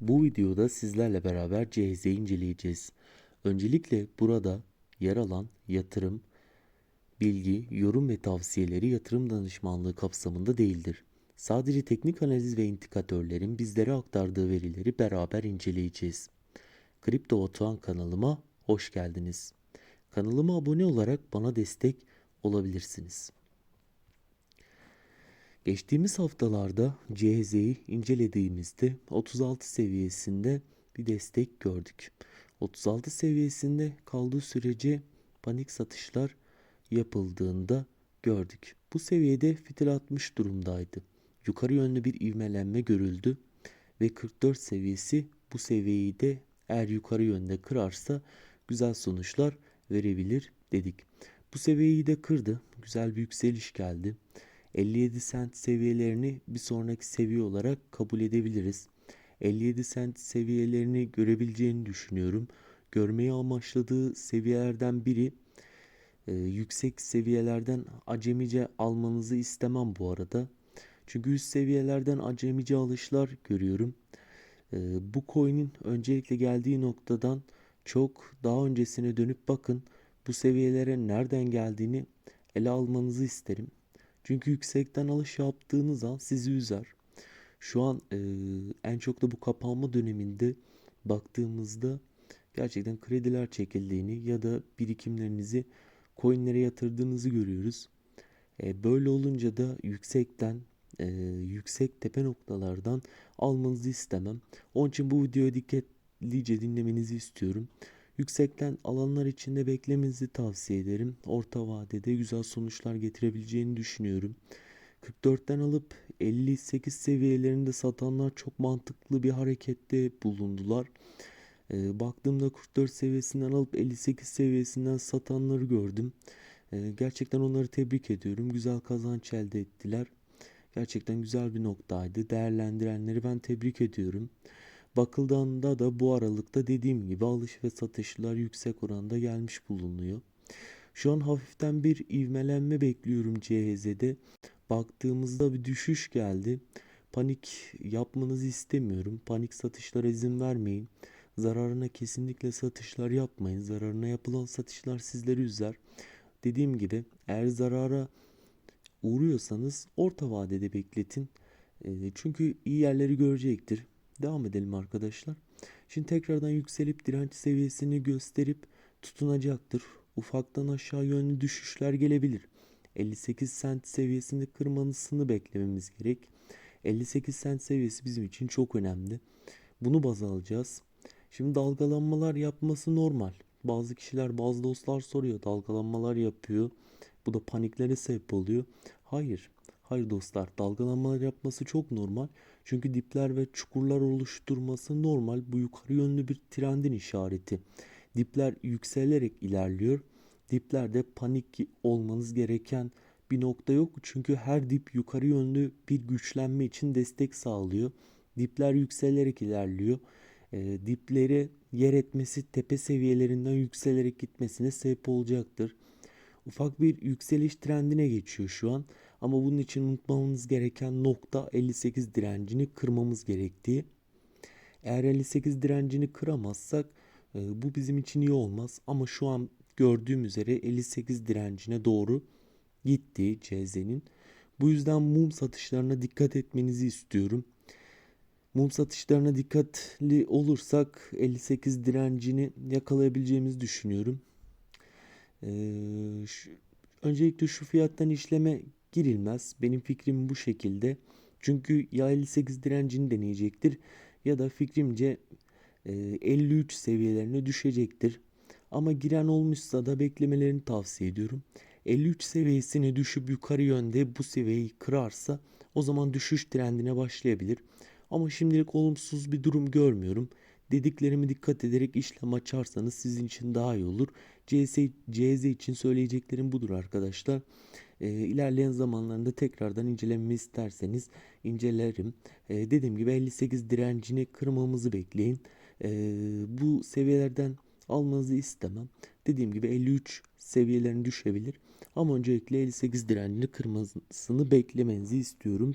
Bu videoda sizlerle beraber CHZ'yi inceleyeceğiz. Öncelikle burada yer alan yatırım, bilgi, yorum ve tavsiyeleri yatırım danışmanlığı kapsamında değildir. Sadece teknik analiz ve indikatörlerin bizlere aktardığı verileri beraber inceleyeceğiz. Kripto Batuhan kanalıma hoş geldiniz. Kanalıma abone olarak bana destek olabilirsiniz. Geçtiğimiz haftalarda CHZ'yi incelediğimizde 36 seviyesinde bir destek gördük. 36 seviyesinde kaldığı sürece panik satışlar yapıldığında gördük. Bu seviyede fitil atmış durumdaydı. Yukarı yönlü bir ivmelenme görüldü ve 44 seviyesi bu seviyeyi de eğer yukarı yönde kırarsa güzel sonuçlar verebilir dedik. Bu seviyeyi de kırdı. Güzel bir yükseliş geldi. 57 sent seviyelerini bir sonraki seviye olarak kabul edebiliriz. 57 sent seviyelerini görebileceğini düşünüyorum. Görmeyi amaçladığı seviyelerden biri e, yüksek seviyelerden acemice almanızı istemem bu arada. Çünkü üst seviyelerden acemice alışlar görüyorum. E, bu coin'in öncelikle geldiği noktadan çok daha öncesine dönüp bakın. Bu seviyelere nereden geldiğini ele almanızı isterim. Çünkü yüksekten alış yaptığınız an sizi üzer. Şu an e, en çok da bu kapanma döneminde baktığımızda gerçekten krediler çekildiğini ya da birikimlerinizi coinlere yatırdığınızı görüyoruz. E, böyle olunca da yüksekten e, yüksek tepe noktalardan almanızı istemem. Onun için bu videoyu dikkatlice dinlemenizi istiyorum. Yüksekten alanlar içinde beklemenizi tavsiye ederim. Orta vadede güzel sonuçlar getirebileceğini düşünüyorum. 44'ten alıp 58 seviyelerinde satanlar çok mantıklı bir harekette bulundular. E, baktığımda 44 seviyesinden alıp 58 seviyesinden satanları gördüm. E, gerçekten onları tebrik ediyorum. Güzel kazanç elde ettiler. Gerçekten güzel bir noktaydı. Değerlendirenleri ben tebrik ediyorum. Bakıldığında da bu aralıkta dediğim gibi alış ve satışlar yüksek oranda gelmiş bulunuyor. Şu an hafiften bir ivmelenme bekliyorum CHZ'de. Baktığımızda bir düşüş geldi. Panik yapmanızı istemiyorum. Panik satışlara izin vermeyin. Zararına kesinlikle satışlar yapmayın. Zararına yapılan satışlar sizleri üzer. Dediğim gibi eğer zarara uğruyorsanız orta vadede bekletin. Çünkü iyi yerleri görecektir. Devam edelim arkadaşlar. Şimdi tekrardan yükselip direnç seviyesini gösterip tutunacaktır. Ufaktan aşağı yönlü düşüşler gelebilir. 58 sent seviyesini kırmanısını beklememiz gerek. 58 sent seviyesi bizim için çok önemli. Bunu baz alacağız. Şimdi dalgalanmalar yapması normal. Bazı kişiler, bazı dostlar soruyor. Dalgalanmalar yapıyor. Bu da paniklere sebep oluyor. Hayır. Hayır dostlar, dalgalanmalar yapması çok normal. Çünkü dipler ve çukurlar oluşturması normal. Bu yukarı yönlü bir trendin işareti. Dipler yükselerek ilerliyor. Diplerde panik olmanız gereken bir nokta yok. Çünkü her dip yukarı yönlü bir güçlenme için destek sağlıyor. Dipler yükselerek ilerliyor. E, dipleri yer etmesi tepe seviyelerinden yükselerek gitmesine sebep olacaktır. Ufak bir yükseliş trendine geçiyor şu an. Ama bunun için unutmamamız gereken nokta 58 direncini kırmamız gerektiği. Eğer 58 direncini kıramazsak e, bu bizim için iyi olmaz. Ama şu an gördüğüm üzere 58 direncine doğru gitti CZ'nin. Bu yüzden mum satışlarına dikkat etmenizi istiyorum. Mum satışlarına dikkatli olursak 58 direncini yakalayabileceğimizi düşünüyorum. Ee, şu, öncelikle şu fiyattan işleme girilmez. Benim fikrim bu şekilde. Çünkü ya 58 direncini deneyecektir ya da fikrimce e, 53 seviyelerine düşecektir. Ama giren olmuşsa da beklemelerini tavsiye ediyorum. 53 seviyesine düşüp yukarı yönde bu seviyeyi kırarsa o zaman düşüş trendine başlayabilir. Ama şimdilik olumsuz bir durum görmüyorum. Dediklerimi dikkat ederek işlem açarsanız sizin için daha iyi olur. CS, CZ için söyleyeceklerim budur arkadaşlar. E, ilerleyen zamanlarında tekrardan incelememi isterseniz incelerim. E, dediğim gibi 58 direncini kırmamızı bekleyin. E, bu seviyelerden almanızı istemem. Dediğim gibi 53 seviyelerini düşebilir. Ama öncelikle 58 direncini kırmasını beklemenizi istiyorum.